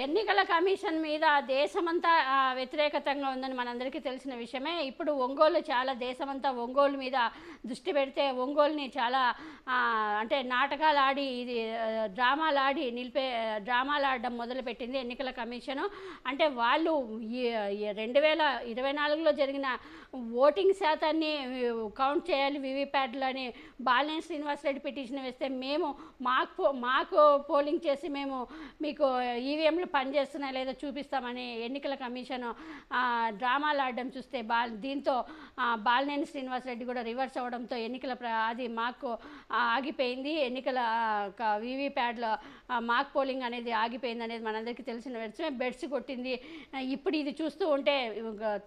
ఎన్నికల కమిషన్ మీద దేశమంతా వ్యతిరేకతంగా ఉందని మనందరికీ తెలిసిన విషయమే. ఇప్పుడు ఒంగోలు చాలా దేశమంతా ఒంగోలు మీద దృష్టి పెడితే ఒంగోలుని చాలా అంటే నాటకాలు ఆడి ఇది డ్రామాలు ఆడి నిలిపే డ్రామాలు ఆడడం మొదలుపెట్టింది ఎన్నికల కమిషను. అంటే వాళ్ళు ఈ రెండు వేల ఇరవై నాలుగులో జరిగిన ఓటింగ్ శాతాన్ని కౌంట్ చేయాలి వివిప్యాట్లు అని బాలినేని శ్రీనివాసరెడ్డి పిటిషన్ వేస్తే మేము మాకు పో- మాకు పోలింగ్ చేసి మేము మీకు ఈవీఎంలు పనిచేస్తున్నాయి లేదో చూపిస్తామని ఎన్నికల కమిషన్ డ్రామాలు ఆడడం చూస్తే బా దీంతో బాలినేని శ్రీనివాసరెడ్డి కూడా రివర్స్ అవడంతో ఎన్నికల అది మాకు ఆగిపోయింది. ఎన్నికల వీవీప్యాడ్లో మాక్ పోలింగ్ అనేది ఆగిపోయింది అనేది మనందరికీ తెలిసిన విషయమే. బెడ్స్ కొట్టింది. ఇప్పుడు ఇది చూస్తూ ఉంటే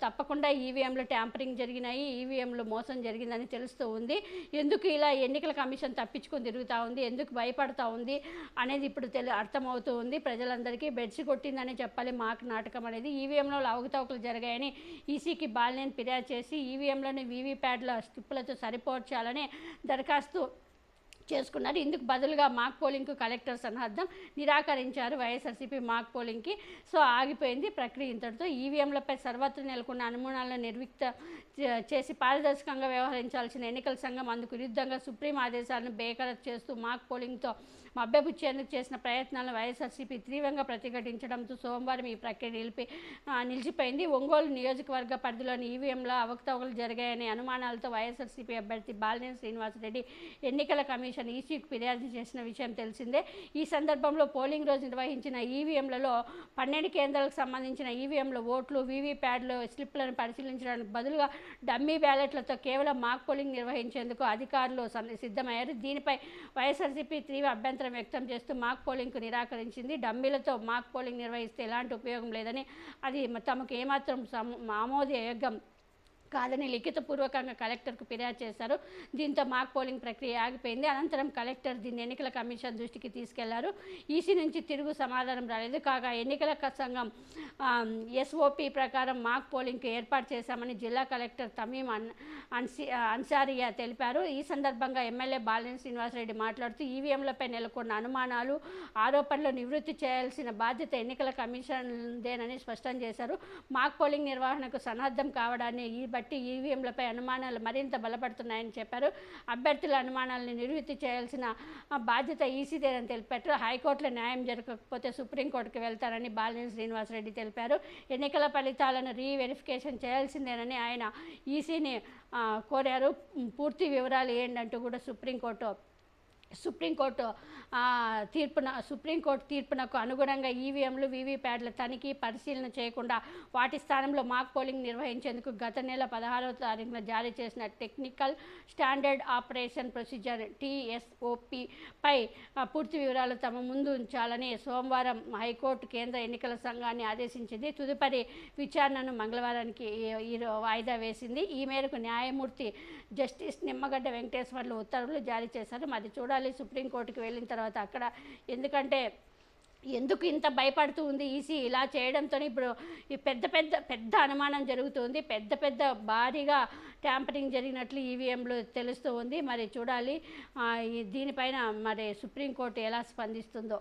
తప్పకుండా ఈవీఎంలు ట్యాంపరింగ్ జరిగినాయి. ఈవీఎంలు మోసం జరిగిందని తెలుస్తూ ఉంది. ఎందుకు ఇలా ఎన్నికల కమిషన్ తప్పించుకొని తిరుగుతూ ఉంది? ఎందుకు భయపడతా ఉంది? అనేది ఇప్పుడు తెలి అర్థమవుతూ ఉంది ప్రజలందరికీ. బెడ్స్ కొట్టిందని చెప్పాలి. మాకు నాటకం అనేది ఈవీఎంలో అవకతవకలు జరిగాయని ఈసీకి బాలినేని ఫిర్యాదు చేసి ఈవీఎంలోని వీవీప్యాడ్ల స్లిప్పులతో సరిపోర్చాలని దరఖాస్తు చేసుకున్నారు. ఇందుకు బదులుగా మాక్ పోలింగ్కు కలెక్టర్ సన్నద్ధం నిరాకరించారు వైఎస్ఆర్సీపీ మాక్ పోలింగ్కి. సో ఆగిపోయింది ప్రక్రియ ఇంతటితో. ఈవీఎంలపై సర్వత్ర నెలకొన్న అనుమానాలను నిర్విక్త చేసి పారదర్శకంగా వ్యవహరించాల్సిన ఎన్నికల సంఘం అందుకు విరుద్ధంగా సుప్రీం ఆదేశాలను బేఖరత్ చేస్తూ మాక్ పోలింగ్తో మభ్యపుచ్చేందుకు చేసిన ప్రయత్నాలను వైఎస్ఆర్సీపీ తీవ్రంగా ప్రతిఘటించడంతో సోమవారం ఈ ప్రక్రియ నిలిపి నిలిచిపోయింది. ఒంగోలు నియోజకవర్గ పరిధిలోని ఈవీఎంల అవకతవకలు జరిగాయనే అనుమానాలతో వైఎస్ఆర్సీపీ అభ్యర్థి బాలినేని శ్రీనివాసరెడ్డి ఎన్నికల కమిషన్ ఈసీకి ఫిర్యాదు చేసిన విషయం తెలిసిందే. ఈ సందర్భంలో పోలింగ్ రోజు నిర్వహించిన ఈవీఎంలలో పన్నెండు కేంద్రాలకు సంబంధించిన ఈవీఎంల ఓట్లు వీవీప్యాడ్లు స్లిప్లను పరిశీలించడానికి బదులుగా డమ్మీ బ్యాలెట్లతో కేవలం మాక్ పోలింగ్ నిర్వహించేందుకు అధికారులు సిద్ధమయ్యారు. దీనిపై వైఎస్ఆర్సీపీ తీవ్ర అభ్యంతరం వ్యక్తం చేస్తూ మాక్ పోలింగ్కు నిరాకరించింది. డమ్మీలతో మాక్ పోలింగ్ నిర్వహిస్తే ఎలాంటి ఉపయోగం లేదని అది తమకు ఏమాత్రం సమ- ఆమోదయోగ్యం కాదని లిఖితపూర్వకంగా కలెక్టర్కు ఫిర్యాదు చేశారు. దీంతో మాక్ పోలింగ్ ప్రక్రియ ఆగిపోయింది. అనంతరం కలెక్టర్ దీన్ని ఎన్నికల కమిషన్ దృష్టికి తీసుకెళ్ళారు. ఈసీ నుంచి తిరుగు సమాధానం రాలేదు. కాగా ఎన్నికల సంఘం ఎస్ఓపి ప్రకారం మాక్ పోలింగ్కి ఏర్పాటు చేశామని జిల్లా కలెక్టర్ తమీం అన్ అన్సి అన్సారియా తెలిపారు. ఈ సందర్భంగా ఎమ్మెల్యే బాలినేని శ్రీనివాసరెడ్డి మాట్లాడుతూ ఈవీఎంలపై నెలకొన్న అనుమానాలు ఆరోపణలు నివృత్తి చేయాల్సిన బాధ్యత ఎన్నికల కమిషన్దేనని స్పష్టం చేశారు. మాక్ పోలింగ్ నిర్వహణకు సన్నద్ధం కావడాన్ని ఈ బట్టి ఈవీఎంలపై అనుమానాలు మరింత బలపడుతున్నాయని చెప్పారు. అభ్యర్థుల అనుమానాలను నివృత్తి చేయాల్సిన బాధ్యత ఈసీదేనని తెలిపారు. హైకోర్టులో న్యాయం జరగకపోతే సుప్రీంకోర్టుకు వెళ్తారని బాలినేని శ్రీనివాసరెడ్డి తెలిపారు. ఎన్నికల ఫలితాలను రీవెరిఫికేషన్ చేయాల్సిందేనని ఆయన ఈసీని కోరారు. పూర్తి వివరాలు ఏంటంటూ కూడా సుప్రీంకోర్టు సుప్రీంకోర్టు తీర్పున సుప్రీంకోర్టు తీర్పునకు అనుగుణంగా ఈవీఎంలు వీవీప్యాడ్ల తనిఖీ పరిశీలన చేయకుండా వాటి స్థానంలో మాక్ పోలింగ్ నిర్వహించేందుకు గత నెల పదహారవ తారీఖున జారీ చేసిన technical standard operation procedure TSOP పై పూర్తి వివరాలు తమ ముందు ఉంచాలని సోమవారం హైకోర్టు కేంద్ర ఎన్నికల సంఘాన్ని ఆదేశించింది. తదుపరి విచారణను మంగళవారానికి ఈ- వాయిదా వేసింది. ఈ మేరకు న్యాయమూర్తి జస్టిస్ నిమ్మగడ్డ వెంకటేశ్వర్లు ఉత్తర్వులు జారీ చేశారు. మరి చూడాలి సుప్రీంకోర్టుకి వెళ్ళిన తర్వాత అక్కడ ఎందుకంటే ఎందుకు ఇంత భయపడుతూ ఉంది ఈసీ ఇలా చేయడంతో ఇప్పుడు ఈ పెద్ద పెద్ద పెద్ద అనుమానం జరుగుతుంది. పెద్ద పెద్ద భారీగా ట్యాంపరింగ్ జరిగినట్లు ఈవీఎంలో తెలుస్తూ ఉంది మరి చూడాలి దీనిపైన మరి సుప్రీంకోర్టు ఎలా స్పందిస్తుందో.